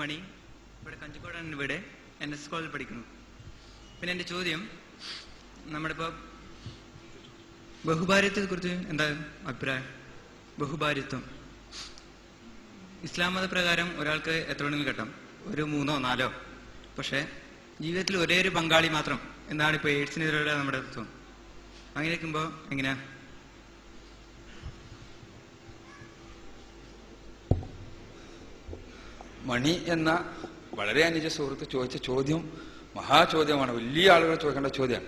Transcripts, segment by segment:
മണി ഇവിടെ കഞ്ചിക്കോടാണ് ഇവിടെ N S കോളേജിൽ പഠിക്കുന്നു. പിന്നെ എന്റെ ചോദ്യം നമ്മുടെ ബഹുഭാര്യത്തെ കുറിച്ച് എന്താ അഭിപ്രായം? ബഹുഭാര്യത്വം ഇസ്ലാം മതപ്രകാരം ഒരാൾക്ക് എത്ര വേണമെങ്കിലും കെട്ടാം? ഒരു മൂന്നോ നാലോ. പക്ഷേ ജീവിതത്തിൽ ഒരേ ഒരു പങ്കാളി മാത്രം. എന്നാണ് ഇപ്പൊ എയ്ഡ്സിനെതിരെയുള്ള നമ്മുടെ തത്വം? അങ്ങനെ നിൽക്കുമ്പോ എങ്ങനെയാ? മണി എന്ന വളരെ അനുജ സുഹൃത്ത് ചോദിച്ച ചോദ്യം മഹാചോദ്യമാണ്. വലിയ ആളുകൾ ചോദിക്കേണ്ട ചോദ്യമാണ്.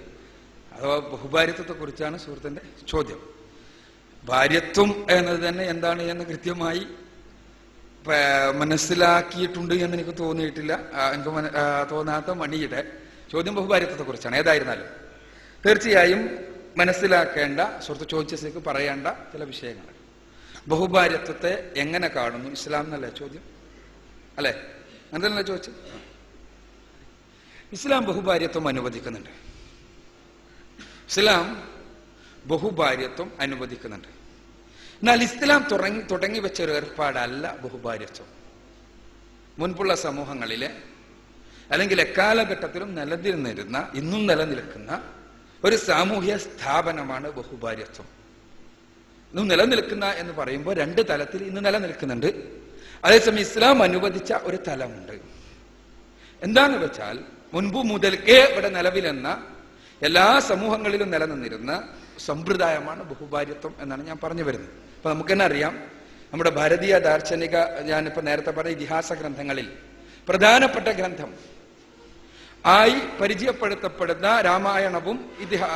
അഥവാ ബഹുഭാര്യത്വത്തെ കുറിച്ചാണ് സുഹൃത്തിന്റെ ചോദ്യം. ഭാര്യത്വം എന്നത് തന്നെ എന്താണ് എന്ന് കൃത്യമായി മനസ്സിലാക്കിയിട്ടുണ്ട് എന്ന് എനിക്ക് തോന്നിയിട്ടില്ല. എനിക്ക് തോന്നാത്ത മണിയുടെ ചോദ്യം ബഹുഭാര്യത്വത്തെ കുറിച്ചാണ്. ഏതായിരുന്നാലും തീർച്ചയായും മനസ്സിലാക്കേണ്ട സുഹൃത്ത് ചോദിച്ചതിലേക്ക് പറയേണ്ട ചില വിഷയങ്ങൾ. ബഹുഭാര്യത്വത്തെ എങ്ങനെ കാണുന്നു? ഇസ്ലാം എന്നല്ലേ ചോദ്യം? അല്ലേ? അങ്ങനെ ചോദിച്ചത് ഇസ്ലാം ബഹുഭാര്യത്വം അനുവദിക്കുന്നുണ്ട്. ഇസ്ലാം ബഹുഭാര്യത്വം അനുവദിക്കുന്നുണ്ട്. എന്നാൽ ഇസ്ലാം തുടങ്ങി തുടങ്ങി വെച്ച ഒരു ഏർപ്പാടല്ല ബഹുഭാര്യത്വം. മുൻപുള്ള സമൂഹങ്ങളിലെ അല്ലെങ്കിൽ എക്കാലഘട്ടത്തിലും നിലനിന്നിരുന്ന ഇന്നും നിലനിൽക്കുന്ന ഒരു സാമൂഹ്യ സ്ഥാപനമാണ് ബഹുഭാര്യത്വം. ഇന്നും നിലനിൽക്കുന്ന എന്ന് പറയുമ്പോൾ രണ്ട് തലത്തിൽ ഇന്ന് നിലനിൽക്കുന്നുണ്ട്. അതേസമയം ഇസ്ലാം അനുവദിച്ച ഒരു തലമുണ്ട്. എന്താന്ന് വെച്ചാൽ മുൻപ് മുതൽക്കേ ഇവിടെ നിലവിലെന്ന എല്ലാ സമൂഹങ്ങളിലും നിലനിന്നിരുന്ന സമ്പ്രദായമാണ് ബഹുഭാര്യത്വം എന്നാണ് ഞാൻ പറഞ്ഞു വരുന്നത്. അപ്പൊ നമുക്ക് തന്നെ അറിയാം നമ്മുടെ ഭാരതീയ ദാർശനിക ഞാനിപ്പോ നേരത്തെ പറഞ്ഞ ഇതിഹാസ ഗ്രന്ഥങ്ങളിൽ പ്രധാനപ്പെട്ട ഗ്രന്ഥം ആയി പരിചയപ്പെടുത്തപ്പെടുന്ന രാമായണവും ഇതിഹാ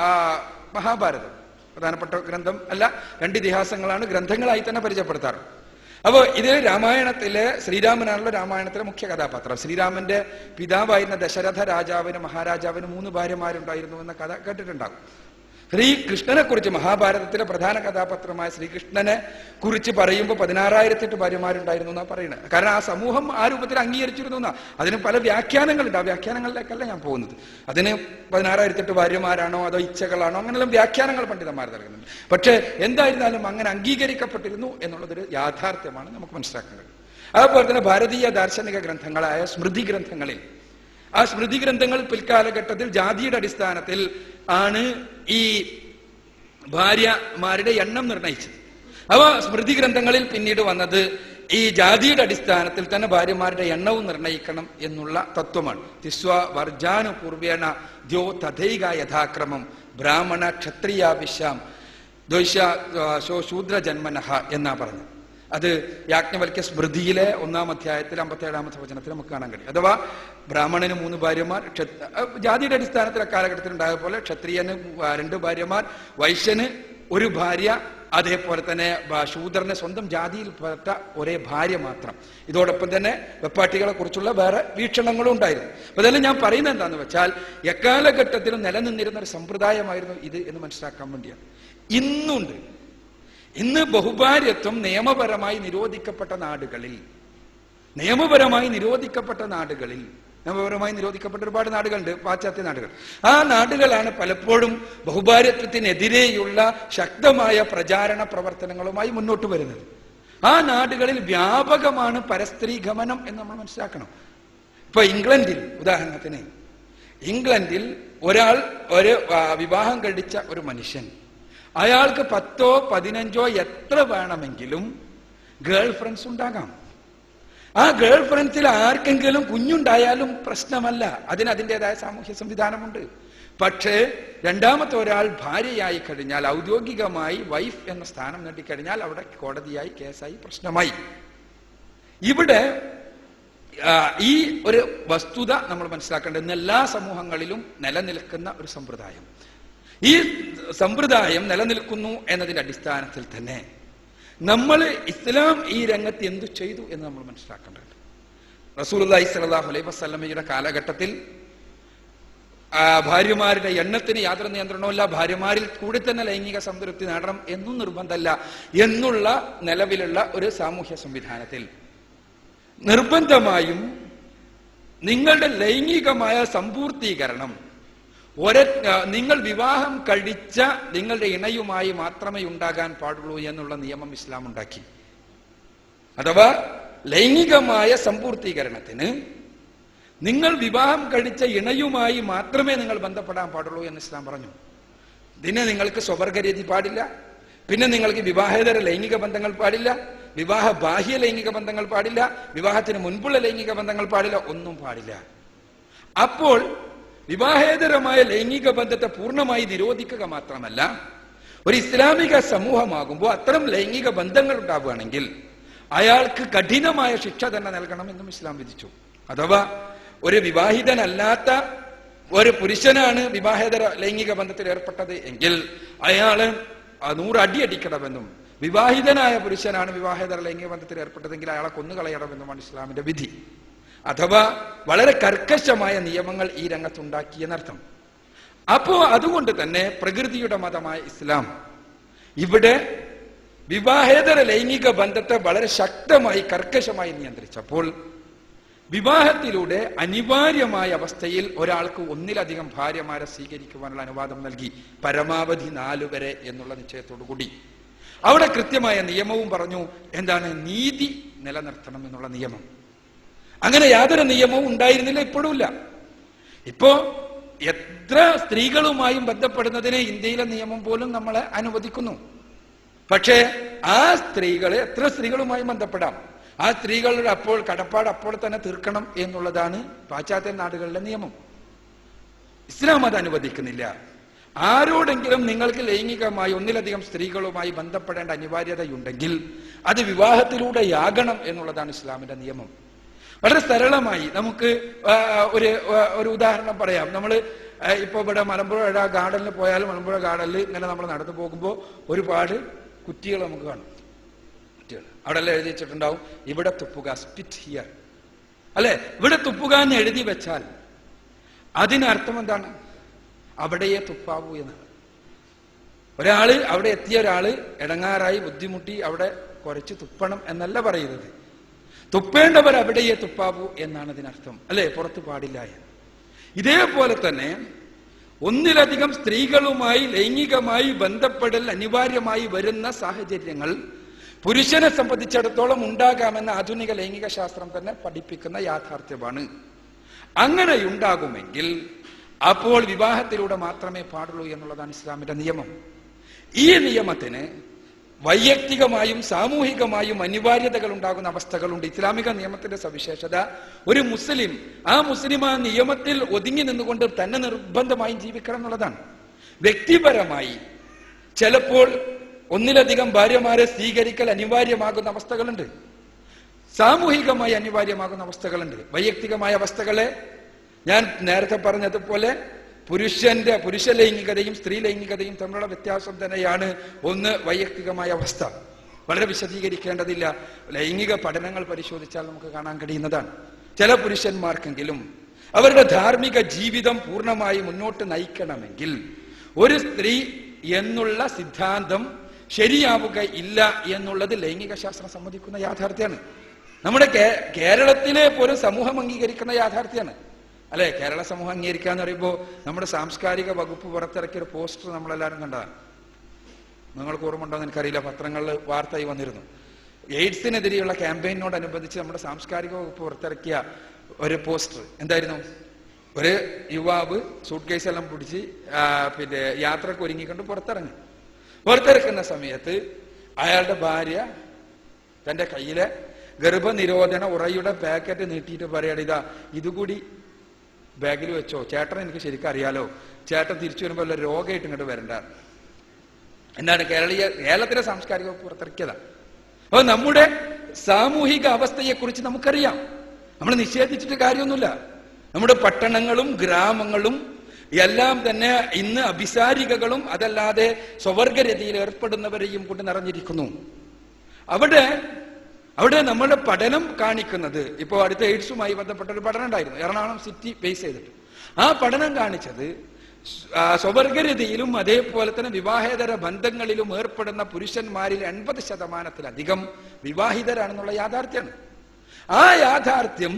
മഹാഭാരതം. പ്രധാനപ്പെട്ട ഗ്രന്ഥം അല്ല രണ്ട് ഇതിഹാസങ്ങളാണ് ഗ്രന്ഥങ്ങളായി തന്നെ പരിചയപ്പെടുത്താറ്. അപ്പോൾ ഇത് രാമായണത്തിലെ ശ്രീരാമനാണല്ലോ രാമായണത്തിലെ മുഖ്യ കഥാപാത്രം. ശ്രീരാമന്റെ പിതാവായിരുന്ന ദശരഥ രാജാവിന് മഹാരാജാവിന് മൂന്ന് ഭാര്യമാരുണ്ടായിരുന്നു എന്ന കഥ കേട്ടിട്ടുണ്ടാകും. ശ്രീകൃഷ്ണനെ കുറിച്ച് മഹാഭാരതത്തിലെ പ്രധാന കഥാപാത്രമായ ശ്രീകൃഷ്ണനെ കുറിച്ച് പറയുമ്പോൾ പതിനാറായിരത്തെട്ട് ഭാര്യമാരുണ്ടായിരുന്നു എന്നാ പറയുന്നത് കാരണം ആ സമൂഹം ആ രൂപത്തിൽ അംഗീകരിച്ചിരുന്നു എന്നാ. അതിന് പല വ്യാഖ്യാനങ്ങളുണ്ട്. ആ വ്യാഖ്യാനങ്ങളിലേക്കല്ല ഞാൻ പോകുന്നത്. അതിന് പതിനാറായിരത്തെട്ട് ഭാര്യമാരാണോ അതോ ഇച്ഛകളാണോ അങ്ങനെയുള്ള വ്യാഖ്യാനങ്ങൾ പണ്ഡിതന്മാർ നൽകുന്നുണ്ട്. പക്ഷേ എന്തായിരുന്നാലും അങ്ങനെ അംഗീകരിക്കപ്പെട്ടിരുന്നു എന്നുള്ളതൊരു യാഥാർത്ഥ്യമാണ് നമുക്ക് മനസ്സിലാക്കാൻ കഴിയും അതുപോലെ തന്നെ ഭാരതീയ ദാർശനിക ഗ്രന്ഥങ്ങളായ സ്മൃതി ഗ്രന്ഥങ്ങളിൽ ആ സ്മൃതി ഗ്രന്ഥങ്ങൾ പിൽക്കാലഘട്ടത്തിൽ ജാതിയുടെ അടിസ്ഥാനത്തിൽ ആണ് ഈ ഭാര്യമാരുടെ എണ്ണം നിർണയിച്ചത് അവ സ്മൃതി ഗ്രന്ഥങ്ങളിൽ പിന്നീട് വന്നത് ഈ ജാതിയുടെ അടിസ്ഥാനത്തിൽ തന്നെ ഭാര്യമാരുടെ എണ്ണവും നിർണയിക്കണം എന്നുള്ള തത്വമാണ്. തിസ്വ വർജാനു പൂർവേണ ദ്യോ തഥൈക യഥാക്രമം ബ്രാഹ്മണ ക്ഷത്രിയാഭിശ്യാം ദ്വൈഷ ശോ ശൂദ്ര ജന്മനഹ എന്നാ പറഞ്ഞത്. അത് യാജ്ഞവൽക്യ സ്മൃതിയിലെ ഒന്നാം അധ്യായത്തിൽ അമ്പത്തേഴാമത്തെ വചനത്തിൽ നമുക്ക് കാണാൻ കഴിയും. അഥവാ ബ്രാഹ്മണന് മൂന്ന് ഭാര്യമാർ ജാതിയുടെ അടിസ്ഥാനത്തിൽ അക്കാലഘട്ടത്തിൽ ഉണ്ടായ പോലെ ക്ഷത്രിയന് രണ്ട് ഭാര്യമാർ വൈശ്യന് ഒരു ഭാര്യ അതേപോലെ തന്നെ ശൂദ്രന് സ്വന്തം ജാതിയിൽപ്പെട്ട ഒരേ ഭാര്യ മാത്രം. ഇതോടൊപ്പം തന്നെ വെപ്പാട്ടികളെ കുറിച്ചുള്ള വേറെ വീക്ഷണങ്ങളും ഉണ്ടായിരുന്നു. അപ്പൊ ഇതെല്ലാം ഞാൻ പറയുന്നത് എന്താന്ന് വെച്ചാൽ എക്കാലഘട്ടത്തിലും നിലനിന്നിരുന്ന ഒരു സമ്പ്രദായമായിരുന്നു ഇത് എന്ന് മനസ്സിലാക്കാൻ വേണ്ടിയാണ്. ഇന്നുണ്ട്. ഇന്ന് ബഹുഭാര്യത്വം നിയമപരമായി നിരോധിക്കപ്പെട്ട നാടുകളിൽ നിയമപരമായി നിരോധിക്കപ്പെട്ട നാടുകളിൽ നിയമപരമായി നിരോധിക്കപ്പെട്ട ഒരുപാട് നാടുകളുണ്ട് പാശ്ചാത്യ നാടുകൾ. ആ നാടുകളാണ് പലപ്പോഴും ബഹുഭാര്യത്വത്തിനെതിരെയുള്ള ശക്തമായ പ്രചാരണ പ്രവർത്തനങ്ങളുമായി മുന്നോട്ട് വരുന്നത്. ആ നാടുകളിൽ വ്യാപകമാണ് പരസ്ത്രീ ഗമനം എന്ന് നമ്മൾ മനസ്സിലാക്കണം. ഇപ്പൊ ഇംഗ്ലണ്ടിൽ ഉദാഹരണത്തിന് ഇംഗ്ലണ്ടിൽ ഒരാൾ ഒരു വിവാഹം കഴിച്ച ഒരു മനുഷ്യൻ അയാൾക്ക് പത്തോ പതിനഞ്ചോ എത്ര വേണമെങ്കിലും ഗേൾ ഫ്രണ്ട്സ് ഉണ്ടാകാം. ആ ഗേൾ ഫ്രണ്ട്സിൽ ആർക്കെങ്കിലും കുഞ്ഞുണ്ടായാലും പ്രശ്നമല്ല. അതിന് അതിന്റെതായ സാമൂഹ്യ സംവിധാനമുണ്ട്. പക്ഷേ രണ്ടാമത്തെ ഒരാൾ ഭാര്യയായി കഴിഞ്ഞാൽ ഔദ്യോഗികമായി വൈഫ് എന്ന സ്ഥാനം നേടിക്കഴിഞ്ഞാൽ അവിടെ കോടതിയായി കേസായി പ്രശ്നമായി. ഇവിടെ ഈ ഒരു വസ്തുത നമ്മൾ മനസ്സിലാക്കേണ്ടത് എല്ലാ സമൂഹങ്ങളിലും നിലനിൽക്കുന്ന ഒരു സമ്പ്രദായം. ഈ സമ്പ്രദായം നിലനിൽക്കുന്നു എന്നതിന്റെ അടിസ്ഥാനത്തിൽ തന്നെ നമ്മൾ ഇസ്ലാം ഈ രംഗത്ത് എന്തു ചെയ്തു എന്ന് നമ്മൾ മനസ്സിലാക്കേണ്ടതുണ്ട്. റസൂലി സലാഹു അലൈഹി വസ്ലമയുടെ കാലഘട്ടത്തിൽ ഭാര്യമാരുടെ എണ്ണത്തിന് യാതൊരു നിയന്ത്രണവുമില്ല ഭാര്യമാരിൽ കൂടി തന്നെ ലൈംഗിക സംതൃപ്തി നേടണം എന്നും നിർബന്ധമല്ല എന്നുള്ള നിലവിലുള്ള ഒരു സാമൂഹ്യ സംവിധാനത്തിൽ. നിർബന്ധമായും നിങ്ങളുടെ ലൈംഗികമായ സമ്പൂർത്തീകരണം ഒര നിങ്ങൾ വിവാഹം കഴിച്ച നിങ്ങളുടെ ഇണയുമായി മാത്രമേ ഉണ്ടാകാൻ പാടുള്ളൂ എന്നുള്ള നിയമം ഇസ്ലാം ഉണ്ടാക്കി. അഥവാ ലൈംഗികമായ സമ്പൂർത്തീകരണത്തിന് നിങ്ങൾ വിവാഹം കഴിച്ച ഇണയുമായി മാത്രമേ നിങ്ങൾ ബന്ധപ്പെടാൻ പാടുള്ളൂ എന്ന് ഇസ്ലാം പറഞ്ഞു. ഇതിന് നിങ്ങൾക്ക് സ്വവർഗരീതി പാടില്ല. പിന്നെ നിങ്ങൾക്ക് വിവാഹേതര ലൈംഗിക ബന്ധങ്ങൾ പാടില്ല. വിവാഹ ബാഹ്യ ലൈംഗിക ബന്ധങ്ങൾ പാടില്ല. വിവാഹത്തിന് മുൻപുള്ള ലൈംഗിക ബന്ധങ്ങൾ പാടില്ല. ഒന്നും പാടില്ല. അപ്പോൾ വിവാഹേതരമായ ലൈംഗിക ബന്ധത്തെ പൂർണമായി നിരോധിക്കുക മാത്രമല്ല ഒരു ഇസ്ലാമിക സമൂഹമാകുമ്പോൾ അത്തരം ലൈംഗിക ബന്ധങ്ങൾ ഉണ്ടാവുകയാണെങ്കിൽ അയാൾക്ക് കഠിനമായ ശിക്ഷ തന്നെ നൽകണം എന്നും ഇസ്ലാം വിധിച്ചു. അഥവാ ഒരു വിവാഹിതനല്ലാത്ത ഒരു പുരുഷനാണ് വിവാഹേതര ലൈംഗിക ബന്ധത്തിൽ ഏർപ്പെട്ടത് എങ്കിൽ അയാൾ നൂറടി നൂറ് അടി അടിക്കണമെന്നും വിവാഹിതനായ പുരുഷനാണ് വിവാഹേതര ലൈംഗിക ബന്ധത്തിൽ ഏർപ്പെട്ടതെങ്കിൽ അയാളെ കൊന്നുകളയണമെന്നുമാണ് ഇസ്ലാമിന്റെ വിധി. അഥവാ വളരെ കർക്കശമായ നിയമങ്ങൾ ഈ രംഗത്തുണ്ടാക്കി എന്നർത്ഥം. അപ്പോ അതുകൊണ്ട് തന്നെ പ്രകൃതിയുടെ മതമായ ഇസ്ലാം ഇവിടെ വിവാഹേതര ലൈംഗിക ബന്ധത്തെ വളരെ ശക്തമായി കർക്കശമായി നിയന്ത്രിച്ചപ്പോൾ വിവാഹത്തിലൂടെ അനിവാര്യമായ അവസ്ഥയിൽ ഒരാൾക്ക് ഒന്നിലധികം ഭാര്യമാരെ സ്വീകരിക്കുവാനുള്ള അനുവാദം നൽകി. പരമാവധി നാലു വരെ എന്നുള്ള നിശ്ചയത്തോടു കൂടി. അവിടെ കൃത്യമായ നിയമവും പറഞ്ഞു എന്താണ് നീതി നിലനിർത്തണം എന്നുള്ള നിയമം. അങ്ങനെ യാതൊരു നിയമവും ഉണ്ടായിരുന്നില്ല ഇപ്പോഴും ഇല്ല. ഇപ്പോ എത്ര സ്ത്രീകളുമായും ബന്ധപ്പെടുന്നതിന് ഇന്ത്യയിലെ നിയമം പോലും നമ്മളെ അനുവദിക്കുന്നു. പക്ഷേ ആ സ്ത്രീകളെ എത്ര സ്ത്രീകളുമായും ബന്ധപ്പെടാം? ആ സ്ത്രീകളുടെ അപ്പോൾ കടപ്പാട് അപ്പോൾ തന്നെ തീർക്കണം എന്നുള്ളതാണ് പാശ്ചാത്യ നാടുകളിലെ നിയമം. ഇസ്ലാം അത് അനുവദിക്കുന്നില്ല. ആരോടെങ്കിലും നിങ്ങൾക്ക് ലൈംഗികമായി ഒന്നിലധികം സ്ത്രീകളുമായി ബന്ധപ്പെടേണ്ട അനിവാര്യതയുണ്ടെങ്കിൽ അത് വിവാഹത്തിലൂടെയാകണം എന്നുള്ളതാണ് ഇസ്ലാമിന്റെ നിയമം. വളരെ സരളമായി നമുക്ക് ഒരു ഒരു ഉദാഹരണം പറയാം. നമ്മൾ ഇപ്പോൾ ഇവിടെ മലമ്പുഴ ഗാർഡനിൽ പോയാൽ മലമ്പുഴ ഗാർഡനിൽ ഇങ്ങനെ നമ്മൾ നടന്നു പോകുമ്പോൾ ഒരുപാട് കുറ്റികൾ നമുക്ക് കാണും. കുറ്റികൾ. അവിടെ എല്ലാം എഴുതി വെച്ചിട്ടുണ്ടാവും ഇവിടെ തുപ്പുക സ്പിറ്റ് ഹിയർ അല്ലെ? ഇവിടെ തുപ്പുക എന്ന് എഴുതി വെച്ചാൽ അതിനർത്ഥം എന്താണ്? അവിടെയേ തുപ്പാവൂ എന്നാണ്. ഒരാൾ അവിടെ എത്തിയ ഒരാൾ ഇടങ്ങാറായി ബുദ്ധിമുട്ടി അവിടെ കുറച്ച് തുപ്പണം എന്നല്ല പറയുന്നത്. തുപ്പേണ്ടവർ അവിടെയേ തുപ്പാവൂ എന്നാണ് ഇതിനർത്ഥം. അല്ലെ? പുറത്ത് പാടില്ല എന്ന്. ഇതേപോലെ തന്നെ ഒന്നിലധികം സ്ത്രീകളുമായി ലൈംഗികമായി ബന്ധപ്പെടൽ അനിവാര്യമായി വരുന്ന സാഹചര്യങ്ങൾ പുരുഷനെ സംബന്ധിച്ചിടത്തോളം ഉണ്ടാകാമെന്ന ആധുനിക ലൈംഗിക ശാസ്ത്രം തന്നെ പഠിപ്പിക്കുന്ന യാഥാർത്ഥ്യമാണ്. അങ്ങനെ ഉണ്ടാകുമെങ്കിൽ അപ്പോൾ വിവാഹത്തിലൂടെ മാത്രമേ പാടുള്ളൂ എന്നുള്ളതാണ് ഇസ്ലാമിന്റെ നിയമം. ഈ നിയമത്തിന് വൈയക്തികമായും സാമൂഹികമായും അനിവാര്യതകൾ ഉണ്ടാകുന്ന അവസ്ഥകളുണ്ട്. ഇസ്ലാമിക നിയമത്തിന്റെ സവിശേഷത ഒരു മുസ്ലിം ആ മുസ്ലിം ആ നിയമത്തിൽ ഒതുങ്ങി നിന്നുകൊണ്ട് തന്നെ നിർബന്ധമായും ജീവിക്കണം എന്നുള്ളതാണ്. വ്യക്തിപരമായി ചിലപ്പോൾ ഒന്നിലധികം ഭാര്യമാരെ സ്വീകരിക്കൽ അനിവാര്യമാകുന്ന അവസ്ഥകളുണ്ട്. സാമൂഹികമായി അനിവാര്യമാകുന്ന അവസ്ഥകളുണ്ട്. വൈയക്തികമായ അവസ്ഥകളെ ഞാൻ നേരത്തെ പറഞ്ഞതുപോലെ പുരുഷന്റെ പുരുഷ ലൈംഗികതയും സ്ത്രീ ലൈംഗികതയും തമ്മിലുള്ള വ്യത്യാസം തന്നെയാണ് ഒന്ന് വൈയക്തികമായ അവസ്ഥ. വളരെ വിശദീകരിക്കേണ്ടതില്ല. ലൈംഗിക പഠനങ്ങൾ പരിശോധിച്ചാൽ നമുക്ക് കാണാൻ കഴിയുന്നതാണ്. ചില പുരുഷന്മാർക്കെങ്കിലും അവരുടെ ധാർമ്മിക ജീവിതം പൂർണമായി മുന്നോട്ട് നയിക്കണമെങ്കിൽ ഒരു സ്ത്രീ എന്നുള്ള സിദ്ധാന്തം ശരിയാവുക ഇല്ല എന്നുള്ളത് ലൈംഗിക ശാസ്ത്രം സമ്മതിക്കുന്ന യാഥാർത്ഥ്യമാണ്. നമ്മുടെ കേരളത്തിലെ പോലും സമൂഹം അംഗീകരിക്കുന്ന യാഥാർത്ഥ്യമാണ്. അല്ലെ? കേരള സമൂഹം അംഗീകരിക്കുക എന്ന് പറയുമ്പോൾ നമ്മുടെ സാംസ്കാരിക വകുപ്പ് പുറത്തിറക്കിയ ഒരു പോസ്റ്റർ നമ്മളെല്ലാവരും കണ്ടതാണ്. നിങ്ങൾക്ക് ഓർമ്മ ഉണ്ടോ എന്ന് എനിക്കറിയില്ല. പത്രങ്ങളിൽ വാർത്തയായി വന്നിരുന്നു. എയ്ഡ്സിനെതിരെയുള്ള ക്യാമ്പയിനോടനുബന്ധിച്ച് നമ്മുടെ സാംസ്കാരിക വകുപ്പ് പുറത്തിറക്കിയ ഒരു പോസ്റ്റർ. എന്തായിരുന്നു? ഒരു യുവാവ് സൂട്ട് കേസ് എല്ലാം പിടിച്ച് പിന്നെ യാത്രയ്ക്ക് ഒരുങ്ങിക്കൊണ്ട് പുറത്തിറങ്ങി. പുറത്തിറക്കുന്ന സമയത്ത് അയാളുടെ ഭാര്യ തന്റെ കയ്യിലെ ഗർഭനിരോധന ഉറയുടെ പാക്കറ്റ് നീട്ടിയിട്ട് പറയുകയാണ് ഇതാ ഇതുകൂടി ബാഗിൽ വെച്ചോ? ചേട്ടൻ എനിക്ക് ശരിക്കും അറിയാലോ. ചേട്ടൻ തിരിച്ചു വരുമ്പോൾ വല്ല രോഗമായിട്ട് ഇങ്ങോട്ട് വരണ്ട. എന്താണ് കേരളീയ കേരളത്തിലെ സാംസ്കാരിക പുറത്തിറക്കിയതാണ് അപ്പൊ നമ്മുടെ സാമൂഹിക അവസ്ഥയെ കുറിച്ച് നമുക്കറിയാം. നമ്മൾ നിഷേധിച്ചിട്ട് കാര്യമൊന്നുമില്ല. നമ്മുടെ പട്ടണങ്ങളും ഗ്രാമങ്ങളും എല്ലാം തന്നെ ഇന്ന് അഭിസാരികകളും അതല്ലാതെ സ്വവർഗരതിയിൽ ഏർപ്പെടുന്നവരെയും കൊണ്ട് നിറഞ്ഞിരിക്കുന്നു. അവിടെ അവിടെ നമ്മുടെ പഠനം കാണിക്കുന്നത്. ഇപ്പോൾ അടുത്ത എയ്ഡ്സുമായി ബന്ധപ്പെട്ട ഒരു പഠനം ഉണ്ടായിരുന്നു. എറണാകുളം സിറ്റി ബേസ് ചെയ്തിട്ട്. ആ പഠനം കാണിച്ചത് സ്വവർഗരതിയിലും അതേപോലെ തന്നെ വിവാഹേതര ബന്ധങ്ങളിലും ഏർപ്പെടുന്ന പുരുഷന്മാരിൽ എൺപത് ശതമാനത്തിലധികം വിവാഹിതരാണെന്നുള്ള യാഥാർത്ഥ്യമാണ്. ആ യാഥാർത്ഥ്യം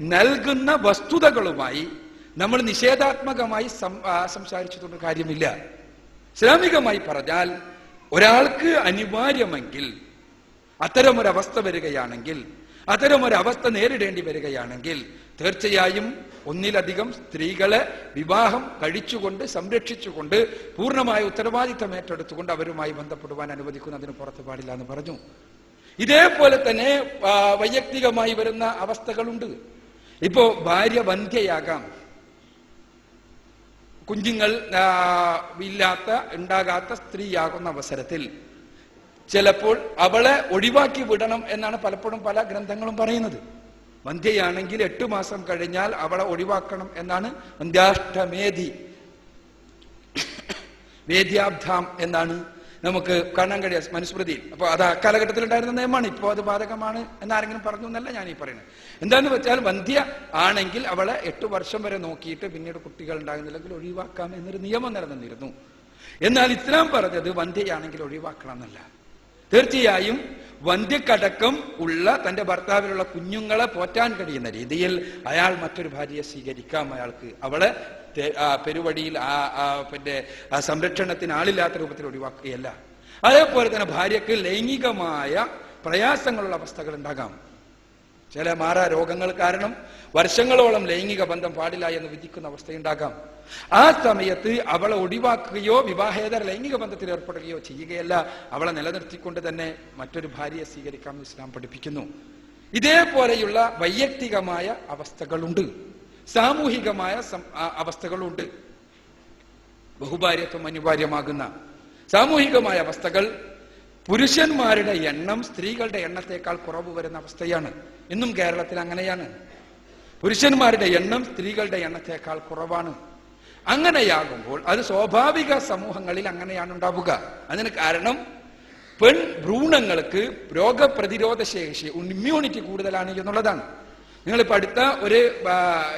നൽകുന്ന വസ്തുതകളുമായി നമ്മൾ നിഷേധാത്മകമായി സംസാരിച്ചിട്ടുള്ള കാര്യമില്ല. ഇസ്ലാമികമായി പറഞ്ഞാൽ ഒരാൾക്ക് അനിവാര്യമെങ്കിൽ അത്തരമൊരവസ്ഥ വരികയാണെങ്കിൽ അത്തരമൊരവസ്ഥ നേരിടേണ്ടി വരികയാണെങ്കിൽ തീർച്ചയായും ഒന്നിലധികം സ്ത്രീകളെ വിവാഹം കഴിച്ചുകൊണ്ട് സംരക്ഷിച്ചുകൊണ്ട് പൂർണമായ ഉത്തരവാദിത്തം ഏറ്റെടുത്തുകൊണ്ട് അവരുമായി ബന്ധപ്പെടുവാൻ അനുവദിക്കുന്നതിന് പുറത്ത് പാടില്ല എന്ന് പറഞ്ഞു. ഇതേപോലെ തന്നെ വൈയക്തികമായി വരുന്ന അവസ്ഥകളുണ്ട്. ഇപ്പോ ഭാര്യ വന്ധ്യയാകാം. കുഞ്ഞുങ്ങൾ ഇല്ലാത്ത ഉണ്ടാകാത്ത സ്ത്രീയാകുന്ന അവസരത്തിൽ ചിലപ്പോൾ അവളെ ഒഴിവാക്കി വിടണം എന്നാണ് പലപ്പോഴും പല ഗ്രന്ഥങ്ങളും പറയുന്നത്. വന്ധ്യയാണെങ്കിൽ എട്ടു മാസം കഴിഞ്ഞാൽ അവളെ ഒഴിവാക്കണം എന്നാണ് വന്ധ്യാഷ്ടമേധി. വേദ്യാബ്ധാം എന്നാണ് നമുക്ക് കാണാൻ കഴിയാ മനുസ്മൃതിയിൽ അപ്പൊ അത് ആ കാലഘട്ടത്തിൽ ഉണ്ടായിരുന്ന നിയമമാണ്. ഇപ്പോ അത് ബാധകമാണ് എന്നാരെങ്കിലും പറഞ്ഞു എന്നല്ല ഞാൻ ഈ പറയുന്നത്. എന്താന്ന് വെച്ചാൽ വന്ധ്യ ആണെങ്കിൽ അവളെ എട്ട് വർഷം വരെ നോക്കിയിട്ട് പിന്നീട് കുട്ടികൾ ഉണ്ടാകുന്നില്ലെങ്കിൽ ഒഴിവാക്കാം എന്നൊരു നിയമം നിലനിന്നിരുന്നു. എന്നാൽ ഇസ്ലാം പറഞ്ഞത് വന്ധ്യയാണെങ്കിൽ ഒഴിവാക്കണം എന്നല്ല. തീർച്ചയായും വന്ധ്യക്കടക്കം ഉള്ള തന്റെ ഭർത്താവിലുള്ള കുഞ്ഞുങ്ങളെ പോറ്റാൻ കഴിയുന്ന രീതിയിൽ അയാൾ മറ്റൊരു ഭാര്യയെ സ്വീകരിക്കാം. അയാൾക്ക് അവളെ പെരുവടിയിൽ ആ പിന്നെ ആ സംരക്ഷണത്തിന് ആളില്ലാത്ത രൂപത്തിൽ ഒഴിവാക്കുകയല്ല. അതേപോലെ തന്നെ ഭാര്യക്ക് ലൈംഗികമായ പ്രയാസങ്ങളുള്ള അവസ്ഥകൾ ഉണ്ടാകാം. ചില മാറാ രോഗങ്ങൾ കാരണം വർഷങ്ങളോളം ലൈംഗിക ബന്ധം പാടില്ല എന്ന് വിധിക്കുന്ന അവസ്ഥയുണ്ടാകാം. ആ സമയത്ത് അവളെ ഒഴിവാക്കുകയോ വിവാഹേതര ലൈംഗിക ബന്ധത്തിൽ ഏർപ്പെടുകയോ ചെയ്യുകയല്ല. അവളെ നിലനിർത്തിക്കൊണ്ട് തന്നെ മറ്റൊരു ഭാര്യയെ സ്വീകരിക്കാൻ ഇസ്ലാം പഠിപ്പിക്കുന്നു. ഇതേപോലെയുള്ള വൈയക്തികമായ അവസ്ഥകളുണ്ട്. സാമൂഹികമായ അവസ്ഥകളുണ്ട്. ബഹുഭാര്യത്വം അനിവാര്യമാകുന്ന സാമൂഹികമായ അവസ്ഥകൾ പുരുഷന്മാരുടെ എണ്ണം സ്ത്രീകളുടെ എണ്ണത്തേക്കാൾ കുറവ് വരുന്ന അവസ്ഥയാണ്. ഇന്നും കേരളത്തിൽ അങ്ങനെയാണ്. പുരുഷന്മാരുടെ എണ്ണം സ്ത്രീകളുടെ എണ്ണത്തേക്കാൾ കുറവാണ്. അങ്ങനെയാകുമ്പോൾ അത് സ്വാഭാവിക സമൂഹങ്ങളിൽ അങ്ങനെയാണ് ഉണ്ടാവുക. അതിന് കാരണം പെൺ ഭ്രൂണങ്ങൾക്ക് രോഗപ്രതിരോധ ശേഷി ഇമ്മ്യൂണിറ്റി കൂടുതലാണ് എന്നുള്ളതാണ്. നിങ്ങളിപ്പോൾ അടുത്ത ഒരു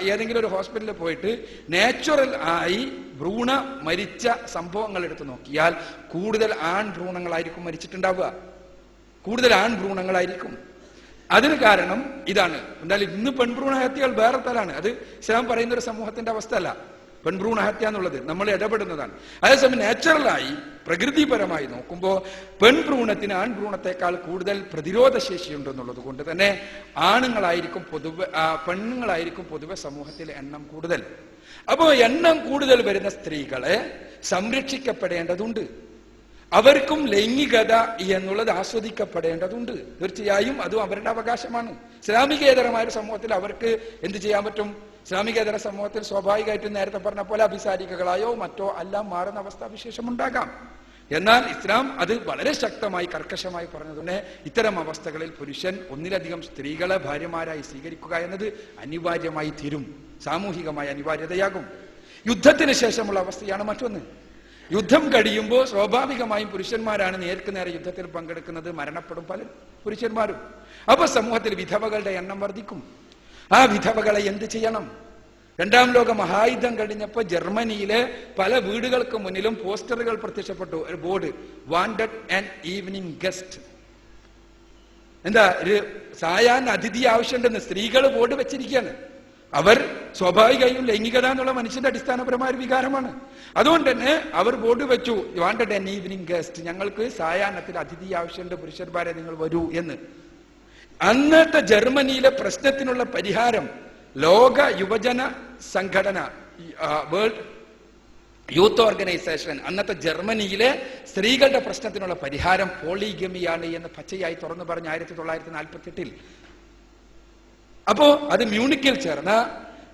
ഏതെങ്കിലും ഒരു ഹോസ്പിറ്റലിൽ പോയിട്ട് നാച്ചുറൽ ആയി ഭ്രൂണ മരിച്ച സംഭവങ്ങൾ എടുത്തു നോക്കിയാൽ കൂടുതൽ ആൺ ഭ്രൂണങ്ങളായിരിക്കും മരിച്ചിട്ടുണ്ടാവുക. കൂടുതൽ ആൺ ഭ്രൂണങ്ങളായിരിക്കും. അതിന് കാരണം ഇതാണ്. എന്തായാലും ഇന്ന് പെൺഭ്രൂണ ഹത്യകൾ വേറെ തലാണ് അത് ഇസ്ലാം പറയുന്ന ഒരു സമൂഹത്തിന്റെ അവസ്ഥ അല്ല പെൺഭ്രൂണ ഹത്യ എന്നുള്ളത് നമ്മൾ ഇടപെടുന്നതാണ്. അതേസമയം നാച്ചുറലായി പ്രകൃതിപരമായി നോക്കുമ്പോൾ പെൺഭ്രൂണത്തിന് ആൺഭ്രൂണത്തെക്കാൾ കൂടുതൽ പ്രതിരോധ ശേഷിയുണ്ടെന്നുള്ളത് കൊണ്ട് തന്നെ ആണുങ്ങളായിരിക്കും പൊതുവെ പെണ്ണുങ്ങളായിരിക്കും പൊതുവെ സമൂഹത്തിൽ എണ്ണം കൂടുതൽ. അപ്പോൾ എണ്ണം കൂടുതൽ വരുന്ന സ്ത്രീകളെ സംരക്ഷിക്കപ്പെടേണ്ടതുണ്ട്. അവർക്കും ലൈംഗികത എന്നുള്ളത് ആസ്വദിക്കപ്പെടേണ്ടതുണ്ട്. തീർച്ചയായും അതും അവരുടെ അവകാശമാണ്. ഇസ്ലാമികേതരമായ സമൂഹത്തിൽ അവർക്ക് എന്ത് ചെയ്യാൻ പറ്റും? ഇസ്ലാമികേതര സമൂഹത്തിൽ സ്വാഭാവികമായിട്ടും നേരത്തെ പറഞ്ഞ പോലെ അഭിസാരികകളായോ മറ്റോ എല്ലാം മാറുന്ന അവസ്ഥാവിശേഷം ഉണ്ടാകാം എന്നാൽ ഇസ്ലാം അത് വളരെ ശക്തമായി കർക്കശമായി പറഞ്ഞതുകൊണ്ട് ഇത്തരം അവസ്ഥകളിൽ പുരുഷൻ ഒന്നിലധികം സ്ത്രീകളെ ഭാര്യമാരായി സ്വീകരിക്കുക എന്നത് അനിവാര്യമായി തീരും. സാമൂഹികമായി അനിവാര്യതയാകും. യുദ്ധത്തിന് ശേഷമുള്ള അവസ്ഥയാണ് മറ്റൊന്ന്. യുദ്ധം കഴിയുമ്പോൾ സ്വാഭാവികമായും പുരുഷന്മാരാണ് നേർക്ക് നേരെ യുദ്ധത്തിൽ പങ്കെടുക്കുന്നത്. മരണപ്പെടും പല പുരുഷന്മാരും. അപ്പൊ സമൂഹത്തിൽ വിധവകളുടെ എണ്ണം വർദ്ധിക്കും. ആ വിധവകളെ എന്ത് ചെയ്യണം? രണ്ടാം ലോക മഹായുദ്ധം കഴിഞ്ഞപ്പോൾ ജർമ്മനിയിലെ പല വീടുകൾക്ക് മുന്നിലും പോസ്റ്ററുകൾ പ്രത്യക്ഷപ്പെട്ടു. ഒരു board wanted and evening guest എന്താ ഒരു സായാഹ്ന അതിഥി ആവശ്യമുണ്ടെന്ന് സ്ത്രീകൾ ബോർഡ് വെച്ചിരിക്കുകയാണ്. അവർ സ്വാഭാവികമായും ലൈംഗികത എന്നുള്ള മനുഷ്യന്റെ അടിസ്ഥാനപരമായ ഒരു വികാരമാണ്. അതുകൊണ്ട് തന്നെ അവർ ബോർഡ് വെച്ചു വാണ്ടഡ് ആൻഡ് ഈവനിങ് ഗസ്റ്റ് ഞങ്ങൾക്ക് സായാഹ്നത്തിൽ അതിഥി ആവശ്യമുണ്ട് പുരുഷന്മാരെ നിങ്ങൾ വരൂ എന്ന്. അന്നത്തെ ജർമ്മനിയിലെ പ്രശ്നത്തിനുള്ള പരിഹാരം ലോക യുവജന സംഘടന വേൾഡ് യൂത്ത് ഓർഗനൈസേഷൻ. അന്നത്തെ ജർമ്മനിയിലെ സ്ത്രീകളുടെ പ്രശ്നത്തിനുള്ള പരിഹാരം പോളിഗമിയാണ് എന്ന് പച്ചയായി തുറന്നു പറഞ്ഞ ആയിരത്തി തൊള്ളായിരത്തി നാൽപ്പത്തി എട്ടിൽ അപ്പോ അത് മ്യൂണിക്കിൽ ചേർന്ന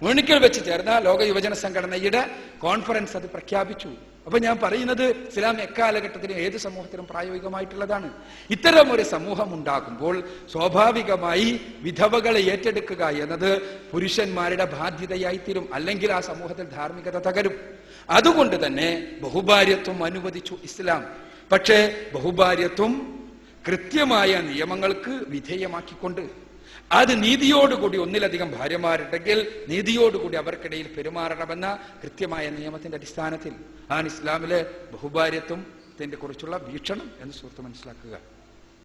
മ്യൂണിക്കിൽ വെച്ച് ചേർന്ന ലോക യുവജന സംഘടനയുടെ കോൺഫറൻസ് അത് പ്രഖ്യാപിച്ചു. അപ്പൊ ഞാൻ പറയുന്നത് ഇസ്ലാം എക്കാലഘട്ടത്തിനും ഏത് സമൂഹത്തിനും പ്രായോഗികമായിട്ടുള്ളതാണ്. ഇത്തരം ഒരു സമൂഹം ഉണ്ടാകുമ്പോൾ സ്വാഭാവികമായി വിധവകളെ ഏറ്റെടുക്കുക എന്നത് പുരുഷന്മാരുടെ ബാധ്യതയായി തീരും അല്ലെങ്കിൽ ആ സമൂഹത്തിൽ ധാർമ്മികത തകരും. അതുകൊണ്ട് തന്നെ ബഹുഭാര്യത്വം അനുവദിച്ചു ഇസ്ലാം. പക്ഷേ ബഹുഭാര്യത്വം കൃത്യമായ നിയമങ്ങൾക്ക് വിധേയമാക്കിക്കൊണ്ട് അത് നീതിയോടുകൂടി ഒന്നിലധികം ഭാര്യമാരുണ്ടെങ്കിൽ നീതിയോടുകൂടി അവർക്കിടയിൽ പെരുമാറണമെന്ന കൃത്യമായ നിയമത്തിന്റെ അടിസ്ഥാനത്തിൽ ആണ് ഇസ്ലാമിലെ ബഹുഭാര്യത്വത്തിന്റെ കുറിച്ചുള്ള വീക്ഷണം എന്ന് സുഹൃത്ത് മനസ്സിലാക്കുക.